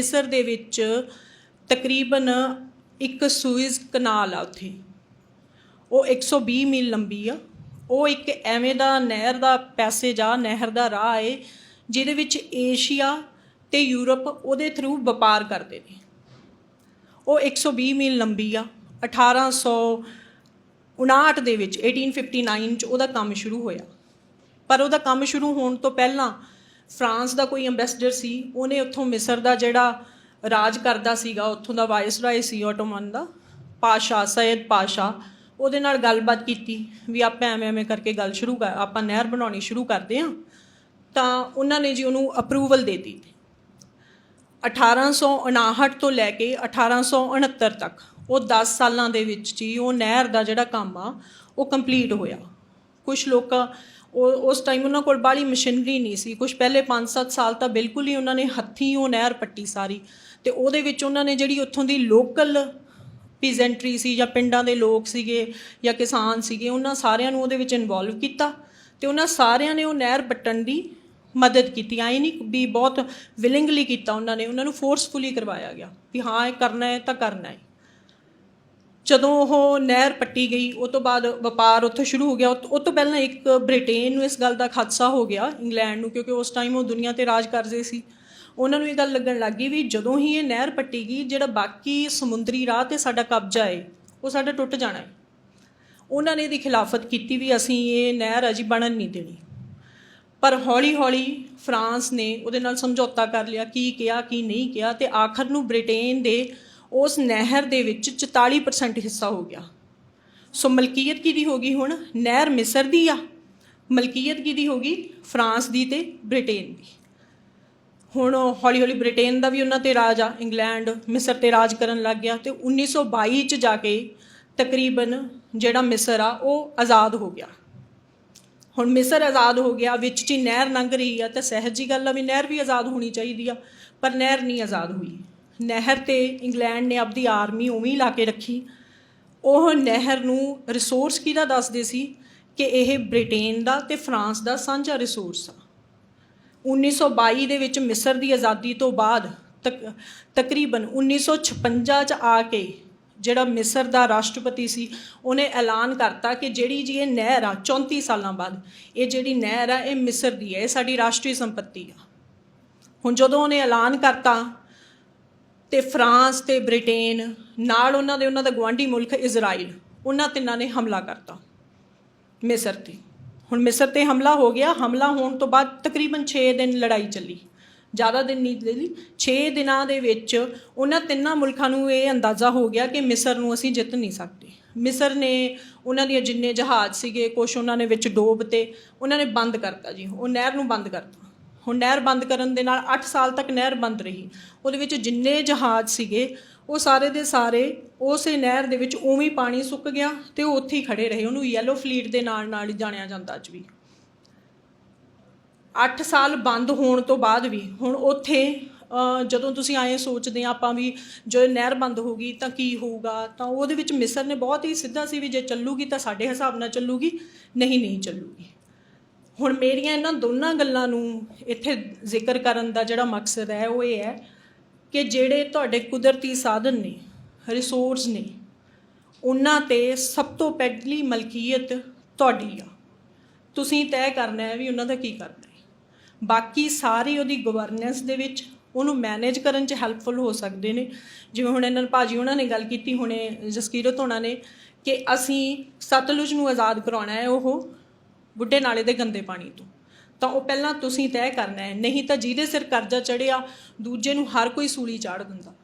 ਅੰਮ੍ਰਿਤਸਰ ਦੇ ਵਿੱਚ ਤਕਰੀਬਨ ਇੱਕ ਸੂਇਜ਼ ਕਨਾਲ ਆ ਉੱਥੇ। ਉਹ 120 ਮੀਲ ਲੰਬੀ ਆ। ਉਹ ਇੱਕ ਐਵੇਂ ਦਾ ਨਹਿਰ ਦਾ ਪੈਸੇਜ ਆ, ਨਹਿਰ ਦਾ ਰਾਹ ਏ, ਜਿਹਦੇ ਵਿੱਚ ਏਸ਼ੀਆ ਤੇ ਯੂਰਪ ਉਹਦੇ ਥਰੂ ਵਪਾਰ ਕਰਦੇ ਨੇ। ਉਹ 120 ਮੀਲ ਲੰਬੀ ਆ। 1859 ਦੇ ਵਿੱਚ 1859 ਚ ਉਹਦਾ ਕੰਮ ਸ਼ੁਰੂ ਹੋਇਆ। ਪਰ ਉਹਦਾ ਕੰਮ ਸ਼ੁਰੂ ਹੋਣ ਤੋਂ ਪਹਿਲਾਂ ਫਰਾਂਸ ਦਾ ਕੋਈ ਐਮਬੈਸਡਰ ਸੀ, ਉਹਨੇ ਉੱਥੋਂ ਮਿਸਰ ਦਾ ਜਿਹੜਾ ਰਾਜ ਕਰਦਾ ਸੀਗਾ, ਉੱਥੋਂ ਦਾ ਵਾਇਸਰਾਏ ਸੀ ਆਟੋਮਨ ਦਾ, ਪਾਸ਼ਾ, ਸੈਦ ਪਾਸ਼ਾ, ਉਹਦੇ ਨਾਲ ਗੱਲਬਾਤ ਕੀਤੀ ਵੀ ਆਪਾਂ ਐਵੇਂ ਐਵੇਂ ਕਰਕੇ ਗੱਲ ਸ਼ੁਰੂ ਕਰ, ਆਪਾਂ ਨਹਿਰ ਬਣਾਉਣੀ ਸ਼ੁਰੂ ਕਰਦੇ ਹਾਂ, ਤਾਂ ਉਹਨਾਂ ਨੇ ਜੀ ਉਹਨੂੰ ਅਪਰੂਵਲ ਦੇ ਦਿੱਤੀ। 1859 ਤੋਂ ਲੈ ਕੇ 1869 ਤੱਕ, ਉਹ 10 ਸਾਲਾਂ ਦੇ ਵਿੱਚ ਜੀ ਉਹ ਨਹਿਰ ਦਾ ਜਿਹੜਾ ਕੰਮ ਆ, ਉਹ ਕੰਪਲੀਟ ਹੋਇਆ। ਕੁਝ ਲੋਕ ਉਹ ਉਸ ਟਾਈਮ ਉਹਨਾਂ ਕੋਲ ਬਾਹਲੀ ਮਸ਼ੀਨਰੀ ਨਹੀਂ ਸੀ। ਕੁਝ ਪਹਿਲੇ 5-7 ਸਾਲ ਤਾਂ ਬਿਲਕੁਲ ਹੀ ਉਹਨਾਂ ਨੇ ਹੱਥੀਂ ਉਹ ਨਹਿਰ ਪੱਟੀ ਸਾਰੀ। ਤੇ ਉਹਦੇ ਵਿੱਚ ਉਹਨਾਂ ਨੇ ਜਿਹੜੀ ਉੱਥੋਂ ਦੀ ਲੋਕਲ ਪੀਜ਼ੈਂਟਰੀ ਸੀ ਜਾਂ ਪਿੰਡਾਂ ਦੇ ਲੋਕ ਸੀਗੇ ਜਾਂ ਕਿਸਾਨ ਸੀਗੇ, ਉਹਨਾਂ ਸਾਰਿਆਂ ਨੂੰ ਉਹਦੇ ਵਿੱਚ ਇਨਵੋਲਵ ਕੀਤਾ ਤੇ ਉਹਨਾਂ ਸਾਰਿਆਂ ਨੇ ਉਹ ਨਹਿਰ ਪੱਟਣ ਦੀ ਮਦਦ ਕੀਤੀ। ਆਈ ਨਹੀਂ ਵੀ ਬਹੁਤ ਵਿਲਿੰਗਲੀ ਕੀਤਾ ਉਹਨਾਂ ਨੇ। ਉਹਨਾਂ ਨੂੰ ਫੋਰਸਫੁਲੀ ਕਰਵਾਇਆ ਗਿਆ ਵੀ ਹਾਂ, ਇਹ ਕਰਨਾ ਹੈ ਤਾਂ ਕਰਨਾ ਹੈ। ਜਦੋਂ ਉਹ ਨਹਿਰ ਪੱਟੀ ਗਈ, ਉਹ ਤੋਂ ਬਾਅਦ ਵਪਾਰ ਉੱਥੇ ਸ਼ੁਰੂ ਹੋ ਗਿਆ। ਉਹ ਤੋਂ ਪਹਿਲਾਂ ਇੱਕ ਬ੍ਰਿਟੇਨ ਨੂੰ ਇਸ ਗੱਲ ਦਾ ਖਦਸ਼ਾ ਹੋ ਗਿਆ, ਇੰਗਲੈਂਡ ਨੂੰ, ਕਿਉਂਕਿ ਉਸ ਟਾਈਮ ਉਹ ਦੁਨੀਆ ਤੇ ਰਾਜ ਕਰਦੇ ਸੀ। ਉਹਨਾਂ ਨੂੰ ਇਹ ਗੱਲ ਲੱਗਣ ਲੱਗੀ ਵੀ ਜਦੋਂ ਹੀ ਇਹ ਨਹਿਰ ਪੱਟੀ ਗਈ, ਜਿਹੜਾ ਬਾਕੀ ਸਮੁੰਦਰੀ ਰਾਹ ਤੇ ਸਾਡਾ ਕਬਜ਼ਾ ਹੈ ਉਹ ਸਾਡਾ ਟੁੱਟ ਜਾਣਾ ਹੈ ਉਹਨਾਂ ਨੇ ਇਹਦੀ ਖਿਲਾਫਤ ਕੀਤੀ ਵੀ ਅਸੀਂ ਇਹ ਨਹਿਰ ਅਜੀ ਬਣਨ ਨਹੀਂ ਦੇਣੀ। ਪਰ ਹੌਲੀ-ਹੌਲੀ ਫਰਾਂਸ ਨੇ ਉਹਦੇ ਨਾਲ ਸਮਝੌਤਾ ਕਰ ਲਿਆ, ਕੀ ਕਿਹਾ, ਕੀ ਨਹੀਂ ਕਿਹਾ, ਤੇ ਆਖਰ ਨੂੰ ਬ੍ਰਿਟੇਨ ਦੇ ਉਸ ਨਹਿਰ ਦੇ ਵਿੱਚ 44% ਹਿੱਸਾ ਹੋ ਗਿਆ। ਸੋ ਮਲਕੀਅਤ ਕਿਹਦੀ ਹੋ ਗਈ ਹੁਣ? ਨਹਿਰ ਮਿਸਰ ਦੀ ਆ। ਮਲਕੀਅਤ ਕਿਹਦੀ ਹੋ ਗਈ? ਫਰਾਂਸ ਦੀ ਤੇ ਬ੍ਰਿਟੇਨ ਦੀ। ਹੁਣ ਹੌਲੀ-ਹੌਲੀ ਬ੍ਰਿਟੇਨ ਦਾ ਵੀ ਉਹਨਾਂ ਤੇ ਰਾਜ ਆ। ਇੰਗਲੈਂਡ, ਮਿਸਰ ਤੇ ਰਾਜ ਕਰਨ ਲੱਗ ਗਿਆ ਤੇ 1922 ਚ ਜਾ ਕੇ ਤਕਰੀਬਨ ਜਿਹੜਾ ਮਿਸਰ ਆ, ਉਹ ਆਜ਼ਾਦ ਹੋ ਗਿਆ। ਹੁਣ ਮਿਸਰ ਆਜ਼ਾਦ ਹੋ ਗਿਆ, ਵਿੱਚ ਚ ਹੀ ਨਹਿਰ ਲੰਘ ਰਹੀ ਆ, ਤਾਂ ਸਹਿਜ ਜੀ ਗੱਲ ਆ ਵੀ ਨਹਿਰ ਵੀ ਆਜ਼ਾਦ ਹੋਣੀ ਚਾਹੀਦੀ ਆ, ਪਰ ਨਹਿਰ ਨਹੀਂ ਆਜ਼ਾਦ ਹੋਈ। ਨਹਿਰ ਤੇ ਇੰਗਲੈਂਡ ਨੇ ਆਪਦੀ ਆਰਮੀ ਉਵੇਂ ਹੀ ਲਾ ਕੇ ਰੱਖੀ। ਉਹ ਨਹਿਰ ਨੂੰ ਰਿਸੋਰਸ ਕਿਹਦਾ ਦੱਸਦੇ ਸੀ? ਕਿ ਇਹ ਬ੍ਰਿਟੇਨ ਦਾ ਤੇ ਫਰਾਂਸ ਦਾ ਸਾਂਝਾ ਰਿਸੋਰਸ ਆ। 1922 ਦੇ ਵਿੱਚ ਮਿਸਰ ਦੀ ਆਜ਼ਾਦੀ ਤੋਂ ਬਾਅਦ ਤਕ, ਤਕਰੀਬਨ 1956 ਚ ਆ ਕੇ ਜਿਹੜਾ ਮਿਸਰ ਦਾ ਰਾਸ਼ਟਰਪਤੀ ਸੀ, ਉਹਨੇ ਐਲਾਨ ਕਰਤਾ ਕਿ ਜਿਹੜੀ ਜੀ ਇਹ ਨਹਿਰ ਆ 34 ਸਾਲਾਂ ਬਾਅਦ, ਇਹ ਜਿਹੜੀ ਨਹਿਰ ਆ, ਇਹ ਮਿਸਰ ਦੀ ਹੈ ਇਹ ਸਾਡੀ ਰਾਸ਼ਟਰੀ ਸੰਪਤੀ ਆ। ਹੁਣ ਜਦੋਂ ਉਹਨੇ ਐਲਾਨ ਕਰਤਾ ਤੇ ਫਰਾਂਸ ਤੇ ਬ੍ਰਿਟੇਨ, ਨਾਲ ਉਹਨਾਂ ਦੇ, ਉਹਨਾਂ ਦਾ ਗਵਾਂਢੀ ਮੁਲਕ ਇਜ਼ਰਾਈਲ, ਉਹਨਾਂ ਤਿੰਨਾਂ ਨੇ ਹਮਲਾ ਕਰਤਾ। ਮਿਸਰ ਤੇ। ਹੁਣ ਮਿਸਰ ਤੇ ਹਮਲਾ ਹੋ ਗਿਆ। ਹਮਲਾ ਹੋਣ ਤੋਂ ਬਾਅਦ ਤਕਰੀਬਨ 6 ਦਿਨ ਲੜਾਈ ਚੱਲੀ। ਜ਼ਿਆਦਾ ਦਿਨ ਨਹੀਂ ਚੱਲੀ। 6 ਦਿਨਾਂ ਦੇ ਵਿੱਚ ਉਹਨਾਂ ਤਿੰਨਾਂ ਮੁਲਕਾਂ ਨੂੰ ਇਹ ਅੰਦਾਜ਼ਾ ਹੋ ਗਿਆ ਕਿ ਮਿਸਰ ਨੂੰ ਅਸੀਂ ਜਿੱਤ ਨਹੀਂ ਸਕਦੇ। ਮਿਸਰ ਨੇ ਉਹਨਾਂ ਦੀਆਂ ਜਿੰਨੇ ਜਹਾਜ਼ ਸੀਗੇ ਕੁਝ ਉਹਨਾਂ ਨੇ ਵਿੱਚ ਡੋਬ ਤੇ ਉਹਨਾਂ ਨੇ ਬੰਦ ਕਰਤਾ ਜੀ। ਉਹ ਨਹਿਰ ਨੂੰ ਬੰਦ ਕਰਤਾ। ਹੁਣ ਨਹਿਰ ਬੰਦ ਕਰਨ ਦੇ ਨਾਲ 8 ਸਾਲ ਤੱਕ ਨਹਿਰ ਬੰਦ ਰਹੀ। ਉਹਦੇ ਵਿੱਚ ਜਿੰਨੇ ਜਹਾਜ਼ ਸੀਗੇ ਉਹ ਸਾਰੇ ਦੇ ਸਾਰੇ ਉਸੇ ਨਹਿਰ ਦੇ ਵਿੱਚ ਉਵੇਂ ਪਾਣੀ ਸੁੱਕ ਗਿਆ ਤੇ ਉਹ ਉੱਥੇ ਹੀ ਖੜੇ ਰਹੇ। ਉਹਨੂੰ ਯੈਲੋ ਫਲੀਟ ਦੇ ਨਾਲ ਨਾਲ ਹੀ ਜਾਣਿਆ ਜਾਂਦਾ ਅੱਜ ਵੀ। 8 ਸਾਲ ਬੰਦ ਹੋਣ ਤੋਂ ਬਾਅਦ ਵੀ ਹੁਣ ਉੱਥੇ ਅ, ਜਦੋਂ ਤੁਸੀਂ ਆਏ ਸੋਚਦੇ ਆ ਆਪਾਂ ਵੀ ਜੋ ਨਹਿਰ ਬੰਦ ਹੋ ਗਈ ਤਾਂ ਕੀ ਹੋਊਗਾ ਤਾਂ ਉਹਦੇ ਵਿੱਚ ਮਿਸਰ ਨੇ ਬਹੁਤ ਹੀ ਸਿੱਧਾ ਸੀ ਵੀ ਜੇ ਚੱਲੂਗੀ ਤਾਂ ਸਾਡੇ ਹਿਸਾਬ ਨਾਲ ਚੱਲੂਗੀ ਨਹੀਂ ਨਹੀਂ ਚੱਲੂਗੀ। ਹੁਣ ਮੇਰੀਆਂ ਇਹਨਾਂ ਦੋਨਾਂ ਗੱਲਾਂ ਨੂੰ ਇੱਥੇ ਜ਼ਿਕਰ ਕਰਨ ਦਾ ਜਿਹੜਾ ਮਕਸਦ ਹੈ, ਉਹ ਇਹ ਹੈ ਕਿ ਜਿਹੜੇ ਤੁਹਾਡੇ ਕੁਦਰਤੀ ਸਾਧਨ ਨੇ ਰਿਸੋਰਸ ਨੇ, ਉਹਨਾਂ ਤੇ ਸਭ ਤੋਂ ਪਹਿਲੀ ਮਲਕੀਅਤ ਤੁਹਾਡੀ ਆ। ਤੁਸੀਂ ਤੈਅ ਕਰਨਾ ਹੈ ਵੀ ਉਹਨਾਂ ਦਾ ਕੀ ਕਰਨਾ ਹੈ। ਬਾਕੀ ਸਾਰੀ ਉਹਦੀ ਗਵਰਨੈਂਸ ਦੇ ਵਿੱਚ ਉਹਨੂੰ ਮੈਨੇਜ ਕਰਨ 'ਚ ਹੈਲਪਫੁਲ ਹੋ ਸਕਦੇ ਨੇ। ਜਿਵੇਂ ਹੁਣ ਇਹਨਾਂ ਨੇ ਭਾਜੀ ਉਹਨਾਂ ਨੇ ਗੱਲ ਕੀਤੀ, ਹੁਣੇ ਜਸਕੀਰਤ ਹੋਣਾ ਨੇ ਕਿ ਅਸੀਂ ਸਤਲੁਜ ਨੂੰ ਆਜ਼ਾਦ ਕਰਾਉਣਾ ਹੈ ਉਹ। ਬੁੱਢੇ ਨਾਲੇ ਦੇ ਗੰਦੇ ਪਾਣੀ ਤੋਂ। ਤਾਂ ਉਹ ਪਹਿਲਾਂ ਤੁਸੀਂ ਤੈਅ ਕਰਨਾ ਹੈ, ਨਹੀਂ ਤਾਂ ਜਿਹਦੇ ਸਿਰ ਕਰਜ਼ਾ ਚੜਿਆ ਦੂਜੇ ਨੂੰ ਹਰ ਕੋਈ ਸੂਲੀ ਚਾੜ ਦਿੰਦਾ।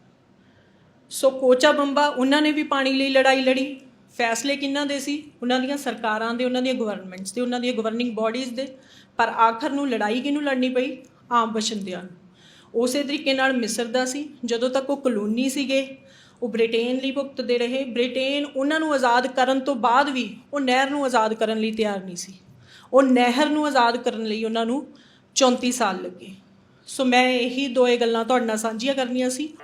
ਸੋ ਕੋਚਾ ਬੰਬਾ, ਉਹਨਾਂ ਨੇ ਵੀ ਪਾਣੀ ਲਈ ਲੜਾਈ ਲੜੀ। ਫੈਸਲੇ ਕਿਹਨਾਂ ਦੇ ਸੀ? ਉਹਨਾਂ ਦੀਆਂ ਸਰਕਾਰਾਂ ਦੇ, ਉਹਨਾਂ ਦੀਆਂ ਗਵਰਨਮੈਂਟਸ ਦੇ, ਉਹਨਾਂ ਦੀਆਂ ਗਵਰਨਿੰਗ ਬਾਡੀਜ਼ ਦੇ। ਪਰ ਆਖਰ ਨੂੰ ਲੜਾਈ ਕਿਹਨੂੰ ਲੜਨੀ ਪਈ? ਆਮ ਬਸ਼ਿੰਦਿਆਂ ਨੂੰ। ਉਸੇ ਤਰੀਕੇ ਨਾਲ ਮਿਸਰ ਦਾ ਸੀ। ਜਦੋਂ ਤੱਕ ਉਹ ਕਲੋਨੀ ਸੀਗੇ, ਉਹ ਬ੍ਰਿਟੇਨ ਲਈ ਭੁਗਤਦੇ ਰਹੇ। ਬ੍ਰਿਟੇਨ ਉਹਨਾਂ ਨੂੰ ਆਜ਼ਾਦ ਕਰਨ ਤੋਂ ਬਾਅਦ ਵੀ ਉਹ ਨਹਿਰ ਨੂੰ ਆਜ਼ਾਦ ਕਰਨ ਲਈ ਤਿਆਰ ਨਹੀਂ ਸੀ। ਉਹ ਨਹਿਰ ਨੂੰ ਆਜ਼ਾਦ ਕਰਨ ਲਈ ਉਹਨਾਂ ਨੂੰ 34 ਸਾਲ ਲੱਗੇ। ਸੋ ਮੈਂ ਇਹੀ ਦੋਏ ਗੱਲਾਂ ਤੁਹਾਡੇ ਨਾਲ ਸਾਂਝੀਆਂ ਕਰਨੀਆਂ ਸੀ।